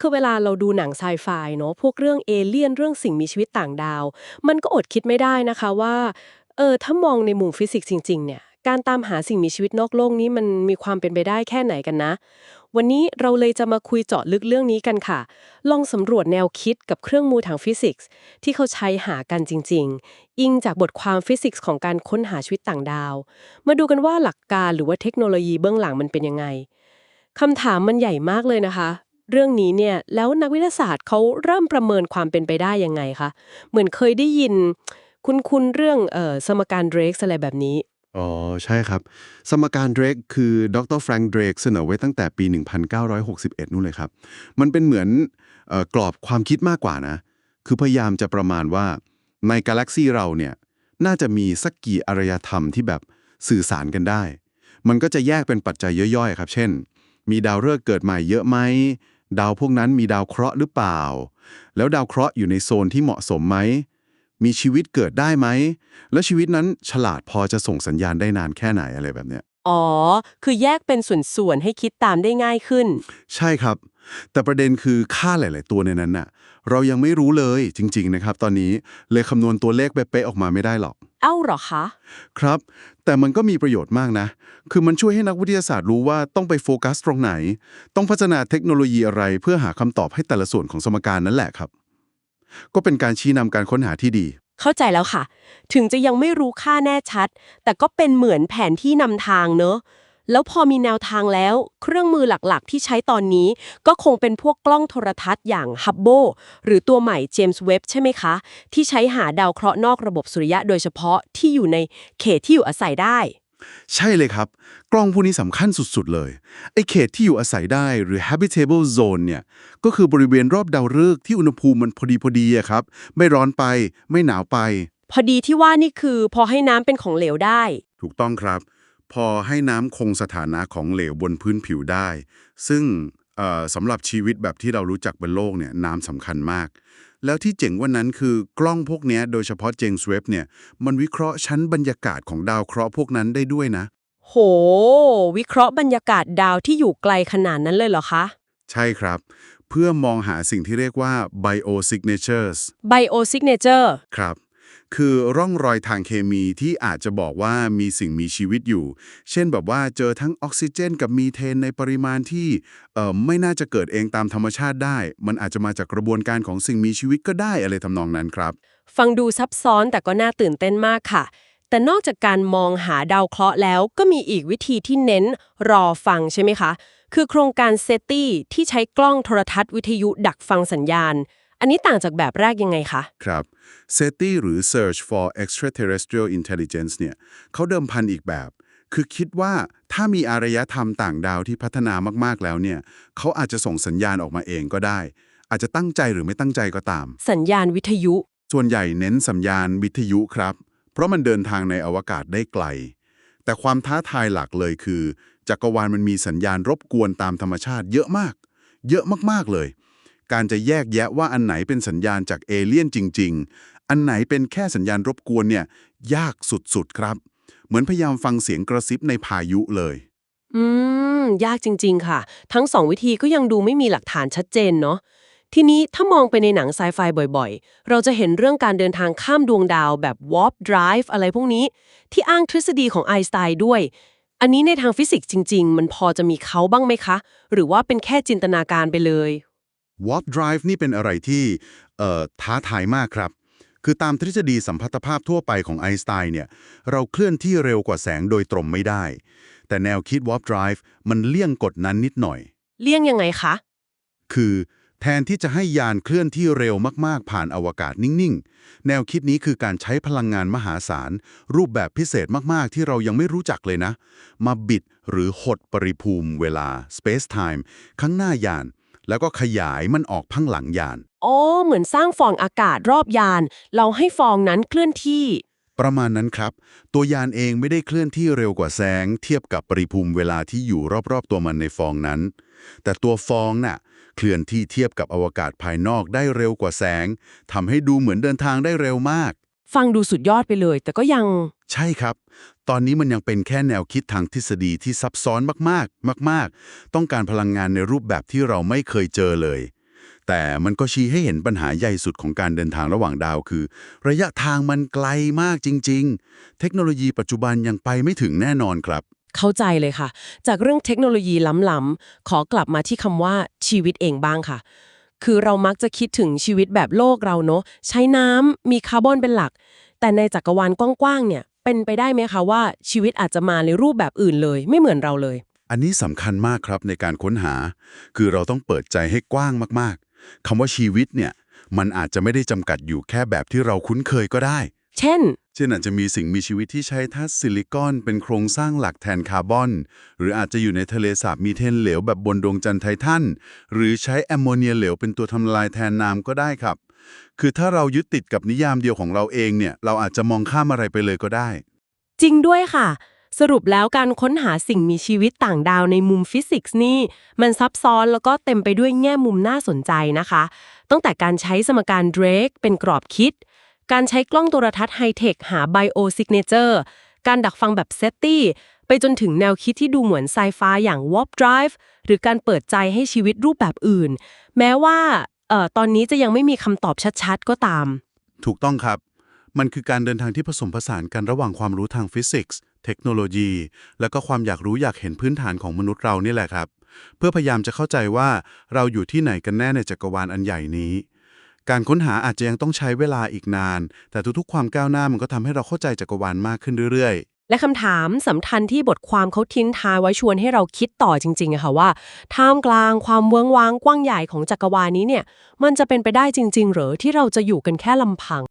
คือเวลาเราดูหนังไซไฟเนาะพวกเรื่องเอเลี่ยนเรื่องสิ่งมีชีวิตต่างดาว มันก็อดคิดไม่ได้นะคะว่าเออถ้ามองในมุมฟิสิกส์จริง ๆ เนี่ยการตามหาสิ่งมีชีวิตนอกโลกนี้มันมีความเป็นไปได้แค่ไหนกันนะ วันนี้เราเลยจะมาคุยเจาะลึกเรื่องนี้กันค่ะ ลองสำรวจแนวคิดกับเครื่องมือทางฟิสิกส์ ที่เขาใช้หากันจริง ๆ อิงจากบทความฟิสิกส์ของการค้นหาชีวิตต่างดาว มาดูกันว่าหลักการหรือว่าเทคโนโลยีเบื้องหลังมันเป็นยังไงคำถามมันใหญ่มากเลยนะคะ เรื่องนี้เนี่ยแล้วนักวิทยาศาสตร์เขาเริ่มประเมินความเป็นไปได้ยังไงคะเหมือนเคยได้ยินคุ้นๆเรื่องเอ่อสมการเดรกอะไรแบบนี้อ๋อใช่ครับ สมการเดรกคือดรแฟรงค์เดรกเสนอไว้ตั้งแต่ปี 1961 นู่นเลยครับ มันเป็นเหมือนกรอบความคิดมากกว่านะ คือพยายามจะประมาณว่าในกาแล็กซีเราเนี่ยน่าจะมีสักกี่อารยธรรมที่แบบสื่อสารกันได้ มันก็จะแยกเป็นปัจจัยย่อยๆ ครับ เช่น มีดาวฤกษ์เกิดใหม่เยอะไหม ดาวพวกนั้นมีดาวเคราะห์หรือเปล่า แล้วดาวเคราะห์อยู่ในโซนที่เหมาะสมไหม มีชีวิตเกิดได้ไหม และชีวิตนั้นฉลาดพอจะส่งสัญญาณได้นานแค่ไหนอะไรแบบเนี้ย อ๋อ คือแยกเป็นส่วนๆ ให้คิดตามได้ง่ายขึ้น ใช่ครับ แต่ประเด็นคือค่าหลาย ๆ ตัวในนั้นน่ะ เรายังไม่รู้เลยจริง ๆ นะครับ ตอนนี้เลยคำนวณตัวเลขเป๊ะๆออกมาไม่ได้หรอก เอ้าเหรอคะ ครับ แต่มันก็มีประโยชน์มากนะ คือมันช่วยให้นักวิทยาศาสตร์รู้ว่าต้องไปโฟกัสตรงไหน ต้องพัฒนาเทคโนโลยีอะไรเพื่อหาคำตอบให้แต่ละส่วนของสมการนั่นแหละครับ ก็เป็นการชี้นำการค้นหาที่ดี เข้าใจแล้วค่ะ ถึงจะยังไม่รู้ค่าแน่ชัด แต่ก็เป็นเหมือนแผนที่นำทางเนอะแล้วพอมีแนวทางแล้ว เครื่องมือหลักๆ ที่ใช้ตอนนี้ ก็คงเป็นพวกกล้องโทรทัศน์อย่างฮับโบหรือตัวใหม่เจมส์เว็บใช่ไหมคะ ที่ใช้หาดาวเคราะห์นอกระบบสุริยะโดยเฉพาะที่อยู่ในเขตที่อยู่อาศัยได้ ใช่เลยครับ กล้องพวกนี้สำคัญสุดๆเลย ไอ้เขตที่อยู่อาศัยได้หรือ habitable zone เนี่ย ก็คือบริเวณรอบดาวฤกษ์ที่อุณหภูมิมันพอดีพอดีอะครับ ไม่ร้อนไป ไม่หนาวไป พอดีที่ว่านี่คือพอให้น้ำเป็นของเหลวได้ ถูกต้องครับ พอให้น้ำคงสถานะของเหลวบนพื้นผิวได้ ซึ่งเอ่อ สำหรับชีวิตแบบที่เรารู้จักบนโลกเนี่ยน้ำสำคัญมาก แล้วที่เจ๋งกว่านั้นคือกล้องพวกเนี้ยโดยเฉพาะเจมส์เว็บเนี่ยมันวิเคราะห์ชั้นบรรยากาศของดาวเคราะห์พวกนั้นได้ด้วยนะ โห วิเคราะห์บรรยากาศดาวที่อยู่ไกลขนาดนั้นเลยเหรอคะ ใช่ครับ เพื่อมองหาสิ่งที่เรียกว่า biosignatures Biosignature ครับ คือร่องรอยทางเคมีที่อาจจะบอกว่ามีสิ่งมีชีวิตอยู่ เช่นแบบว่าเจอทั้งออกซิเจน กับมีเทนในปริมาณที่เอ่อไม่น่าจะเกิดเองตามธรรมชาติได้ มันอาจจะมาจากกระบวนการของสิ่งมีชีวิตก็ได้อะไรทำนองนั้นครับ ฟังดูซับซ้อนแต่ก็น่าตื่นเต้นมากค่ะ แต่นอกจากการมองหาดาวเคราะห์แล้วก็มีอีกวิธีที่เน้นรอฟังใช่ไหมคะ คือโครงการเซตี้ที่ใช้กล้องโทรทัศน์วิทยุดักฟังสัญญาณ อันนี้ต่างจากแบบแรกยังไงคะ ครับ SETI หรือ Search for Extraterrestrial Intelligence เนี่ยเขาเดิมพันอีกแบบ คือคิดว่าถ้ามีอารยธรรมต่างดาวที่พัฒนามากๆแล้วเนี่ยเขาอาจจะส่งสัญญาณออกมาเองก็ได้ อาจจะตั้งใจหรือไม่ตั้งใจก็ตาม สัญญาณวิทยุ ส่วนใหญ่เน้นสัญญาณวิทยุครับ เพราะมันเดินทางในอวกาศได้ไกล แต่ความท้าทายหลักเลยคือจักรวาลมันมีสัญญาณรบกวนตามธรรมชาติเยอะมาก เยอะมากๆเลย การจะแยกแยะว่าอันไหนเป็นสัญญาณจากเอเลี่ยนจริง ๆ อันไหนเป็นแค่สัญญาณรบกวนเนี่ยยากสุดๆครับ เหมือนพยายามฟังเสียงกระซิบในพายุเลย อืม ยากจริง ๆ ค่ะ ทั้งสองวิธีก็ยังดูไม่มีหลักฐานชัดเจนเนาะทีนี้ถ้ามองไปในหนังไซไฟบ่อยๆ เราจะเห็นเรื่องการเดินทางข้ามดวงดาวแบบ warp drive อะไรพวกนี้ ที่อ้างทฤษฎีของไอน์สไตน์ด้วย อันนี้ในทางฟิสิกส์จริง ๆ มันพอจะมีเขาบ้างไหมคะ หรือว่าเป็นแค่จินตนาการไปเลย Warp Drive นี่เป็นอะไรที่เอ่อท้าทายมากครับ คือตามทฤษฎีสัมพัทธภาพทั่วไปของไอน์สไตน์เนี่ย เราเคลื่อนที่เร็วกว่าแสงโดยตรงไม่ได้ แต่แนวคิด Warp Drive มันเลี่ยงกฎนั้นนิดหน่อย เลี่ยงยังไงคะ คือแทนที่จะให้ยานเคลื่อนที่เร็วมากๆ ผ่านอวกาศนิ่ง ๆ แนวคิดนี้คือการใช้พลังงานมหาศาล รูปแบบพิเศษมาก ๆ ที่เรายังไม่รู้จักเลยนะ มาบิดหรือหดปริภูมิเวลา space time ข้างหน้ายาน แล้วก็ขยายมันออกพังหลังยาน อ๋อ เหมือนสร้างฟองอากาศรอบยาน เราให้ฟองนั้นเคลื่อนที่ ประมาณนั้นครับ ตัวยานเองไม่ได้เคลื่อนที่เร็วกว่าแสง เทียบกับปริภูมิเวลาที่อยู่รอบๆตัวมันในฟองนั้น แต่ตัวฟองน่ะ เคลื่อนที่เทียบกับอวกาศภายนอกได้เร็วกว่าแสงทำให้ดูเหมือนเดินทางได้เร็วมาก ฟังดูสุดยอดไปเลย แต่ก็ยัง ใช่ครับ ตอนนี้มันยังเป็นแค่แนวคิดทางทฤษฎีที่ซับซ้อนมากๆ มาก ๆ ต้องการพลังงานในรูปแบบที่เราไม่เคยเจอเลย แต่มันก็ชี้ให้เห็นปัญหาใหญ่สุดของการเดินทางระหว่างดาวคือ ระยะทางมันไกลมากจริง ๆ เทคโนโลยีปัจจุบันยังไปไม่ถึงแน่นอนครับ เข้าใจเลยค่ะ จากเรื่องเทคโนโลยีล้ำๆขอกลับมาที่คำว่าชีวิตเองบ้างค่ะ คือเรามักจะคิดถึงชีวิตแบบโลกเราเนอะใช้น้ำมีคาร์บอนเป็นหลัก แต่ในจักรวาลกว้างๆเนี่ยเป็นไปได้ไหมคะว่าชีวิตอาจจะมาในรูปแบบอื่นเลย ไม่เหมือนเราเลย อันนี้สำคัญมากครับในการค้นหา คือเราต้องเปิดใจให้กว้างมากๆคำว่าชีวิตเนี่ยมันอาจจะไม่ได้จำกัดอยู่แค่แบบที่เราคุ้นเคยก็ได้ เช่น เช่นอาจจะมีสิ่งมีชีวิตที่ใช้ธาตุซิลิคอนเป็นโครงสร้างหลักแทนคาร์บอน หรืออาจจะอยู่ในทะเลสาบมีเทนเหลวแบบบนดวงจันทร์ไททันหรือใช้แอมโมเนียเหลวเป็นตัวทำลายแทนน้ำก็ได้ครับ คือถ้าเรายึดติดกับนิยามเดียวของเราเองเนี่ยเราอาจจะมองข้ามอะไรไปเลยก็ได้ จริงด้วยค่ะ สรุปแล้วการค้นหาสิ่งมีชีวิตต่างดาวในมุมฟิสิกส์นี่ มันซับซ้อนแล้วก็เต็มไปด้วยแง่มุมน่าสนใจนะคะ ตั้งแต่การใช้สมการเดรกเป็นกรอบคิด การใช้กล้องโทรทัศน์ไฮเทคหาไบโอซิกเนเจอร์การดักฟังแบบเซตตี้ไปจนถึงแนวคิดที่ดูเหมือนไซไฟอย่าง Warp Drive หรือการเปิดใจให้ชีวิตรูปแบบอื่น แม้ว่าออตอนนี้จะยังไม่มีคำตอบชัดๆ ก็ตาม ถูกต้องครับ มันคือการเดินทางที่ผสมผสานกันระหว่างความรู้ทางฟิสิกส์เทคโนโลยี แล้วก็ความอยากรู้อยากเห็นพื้นฐานของมนุษย์เรานี่แหละครับ เพื่อพยายามจะเข้าใจว่าเราอยู่ที่ไหนกันแน่ในจักรวาลอันใหญ่นี้ การค้นหาอาจจะยังต้องใช้เวลาอีกนาน แต่ทุกๆ ความก้าวหน้ามันก็ทำให้เราเข้าใจจักรวาลมากขึ้นเรื่อยๆและคำถามสำคัญที่บทความเขาทิ้งท้ายไว้ชวนให้เราคิดต่อจริงๆอะค่ะว่า ท่ามกลางความเวงว้างกว้างใหญ่ของจักรวาลนี้เนี่ย มันจะเป็นไปได้จริง ๆ เหรอที่เราจะอยู่กันแค่ลำพัง